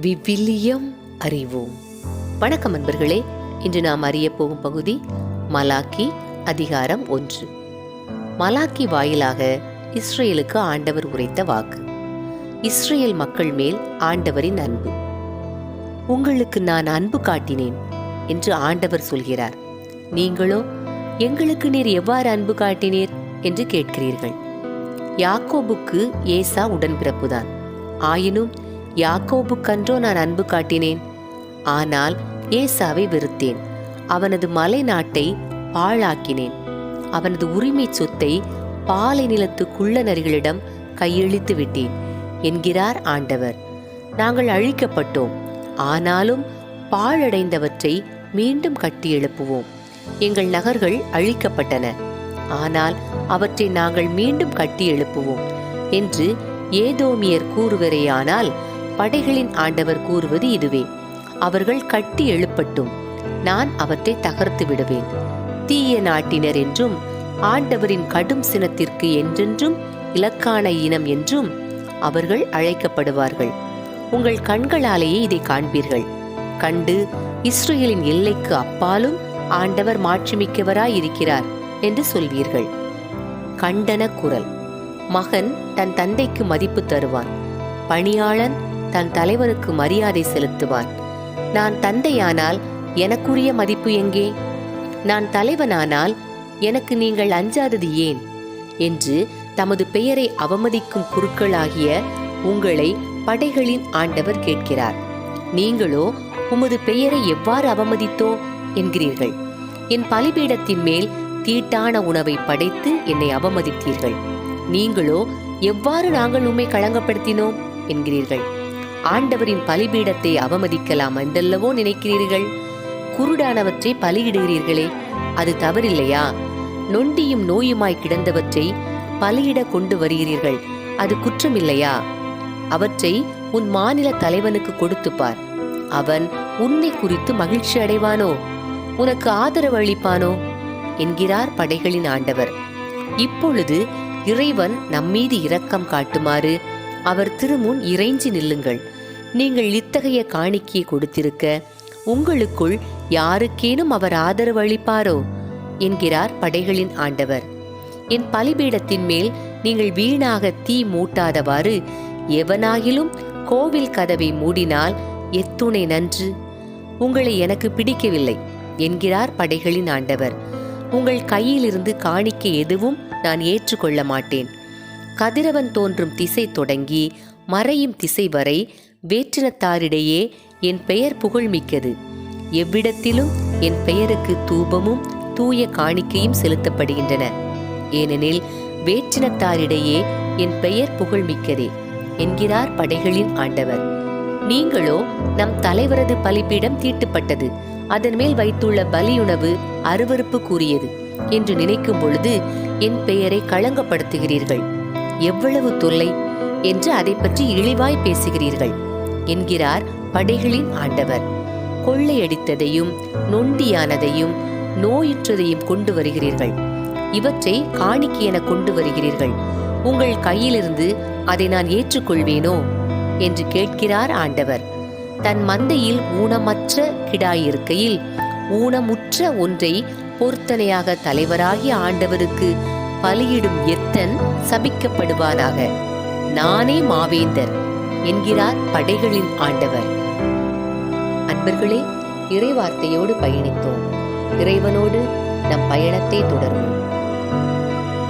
விவிலியம் அறிவோம். வணக்கம் அன்பர்களே இன்று நாம் அறிய போகும் பகுதி மலாக்கி அதிகாரம் ஒன்று. மலாக்கி வாயிலாக இஸ்ரேலுக்கு ஆண்டவர் உரைத்த வாக்கு. இஸ்ரேல் மக்கள் மேல் ஆண்டவரின் அன்பு. உங்களுக்கு நான் அன்பு காட்டினேன் என்று ஆண்டவர் சொல்கிறார். நீங்களோ எங்களுக்கு நீர் எவ்வாறு அன்பு காட்டினீர்? என்று கேட்கிறீர்கள். யாக்கோபுக்கு ஏசா உடன்பிறப்புதான். ஆயினும் யாக்கோபுக்கன்றோ நான் அன்பு காட்டினேன். ஆனால் ஏசாவை வெறுத்தேன். அவனது மலை நாட்டை பாழாக்கினேன். அவனது உரிமை சொத்தை பாலை நிலத்து குள்ள நரிகளிடம் கையெழுத்து விட்டேன் என்கிறார் ஆண்டவர். நாங்கள் அழிக்கப்பட்டோம் ஆனாலும் பாழடைந்தவற்றை மீண்டும் கட்டி எழுப்புவோம். எங்கள் நகர்கள் அழிக்கப்பட்டன ஆனால் அவற்றை நாங்கள் மீண்டும் கட்டி எழுப்புவோம் என்று ஏதோமியர் கூறுவரேயானால் படைகளின் ஆண்டவர் கூறுவது இதுவே. அவர்கள் கட்டி எழுப்பட்டும். நான் அவற்றை தகர்த்து விடுவேன். தீய நாட்டினர் என்றும் ஆண்டவரின் கடும் சினத்திற்கு என்றென்றும் இலக்கான இனம் என்றும் அவர்கள் அழைக்கப்படுவார்கள். உங்கள் கண்களாலேயே இதை காண்பீர்கள். கண்டு இஸ்ரேலின் எல்லைக்கு அப்பாலும் ஆண்டவர் மாட்சிமிக்கவராய் இருக்கிறார் என்று சொல்வீர்கள். கண்டன குரல். மகன் தன் தந்தைக்கு மதிப்பு தருவான். பணியாளன் தன் தலைவனுக்கு மரியாதை செலுத்துவான் நான் தந்தையானால் எனக்குரிய மதிப்பு எங்கே? நான் தலைவனானால் எனக்கு நீங்கள் அஞ்சாதது ஏன்? என்று தமது பெயரை அவமதிக்கும் குருக்களாகிய உங்களை படைகளின் ஆண்டவர் கேட்கிறார். நீங்களோ உமது பெயரை எவ்வாறு அவமதித்தோ என்கிறீர்கள். என் பலிபீடத்தின் மேல் தீட்டான உணவை படைத்து என்னை அவமதித்தீர்கள். நீங்களோ எவ்வாறு நாங்கள் உம்மை களங்கப்படுத்தினோம் என்கிறீர்கள். ஆண்டவரின் பலிபீடத்தை அவமதிக்கலாம் என்றல்லவோ நினைக்கிறீர்கள்? குருடானவற்றை பலியிடுகிறீர்களே அது தவறில்லையா? நொண்டியும் நோயுமாய் கிடந்தவற்றை பலியிட கொண்டு வருகிறீர்கள் அது குற்றமில்லையா? அவற்றை உன் மாநில தலைவனுக்கு கொடுத்து பார் அவன் உன்னை குறித்து மகிழ்ச்சி அடைவானோ? உனக்கு ஆதரவு அளிப்பானோ? என்கிறார் படைகளின் ஆண்டவர். இப்பொழுது இறைவன் நம்மீது இரக்கம் காட்டுமாறு அவர் திருமுன் இறைஞ்சி நில்லுங்கள். நீங்கள் இத்தகைய காணிக்கையை கொடுத்திருக்க உங்களுக்குள் யாருக்கேனும் அவர் ஆதரவு அளிப்பாரோ? என்கிறார் படைகளின் ஆண்டவர். என் பலிபீடத்தின் மேல் நீங்கள் வீணாக தீ மூட்டாதவாறு எவனாகிலும் கோவில் கதவை மூடினால் எத்துணை நன்று. உங்களை எனக்கு பிடிக்கவில்லை என்கிறார் படைகளின் ஆண்டவர். உங்கள் கையிலிருந்து காணிக்கை எதுவும் நான் ஏற்றுக்கொள்ள மாட்டேன். கதிரவன் தோன்றும் திசை தொடங்கி மறையும் திசை வரை வேற்றினத்தாரிடையே என் பெயர் புகழ்மிக்கது. எவ்விடத்திலும் என் பெயருக்கு தூபமும் தூய காணிக்கையும் செலுத்தப்படுகின்றன. ஏனெனில் வேற்றினத்தாரிடையே என் பெயர் புகழ்மிக்கதே என்கிறார் படைகளின் ஆண்டவர். நீங்களோ நம் தலைவரது பலிப்பீடம் தீட்டுப்பட்டது. அதன் மேல் வைத்துள்ள பலியுணவு அருவருப்பு கூறியது என்று நினைக்கும் பொழுது என் பெயரை களங்கப்படுத்துகிறீர்கள். எவ்வளவு தொல்லை என்று அதை பற்றி இழிவாய் பேசுகிறீர்கள் என்கிறார் படைகளின் ஆண்டவர். கொள்ளையடித்ததையும் நொண்டியானதையும் நோயுற்றதையும் கொண்டு வருகிறீர்கள். இவற்றை காணிக்கு என கொண்டு வருகிறீர்கள். உங்கள் கையிலிருந்து அதை நான் ஏற்றுக்கொள்வேனோ? என்று கேட்கிறார் ஆண்டவர். தன் மந்தையில் ஊனமற்ற கிடாயிருக்கையில் ஊனமுற்ற ஒன்றை பொருத்தனையாக தலைவராகிய ஆண்டவருக்கு பலியிடும் எத்தன் சபிக்கப்படுவானாக? நானே மாவேந்தர் என்கிறார் படைகளின் ஆண்டவர். அன்பர்களே இறைவார்த்தையோடு பயணித்தோம். இறைவனோடு நம் பயணத்தை தொடர்வோம்.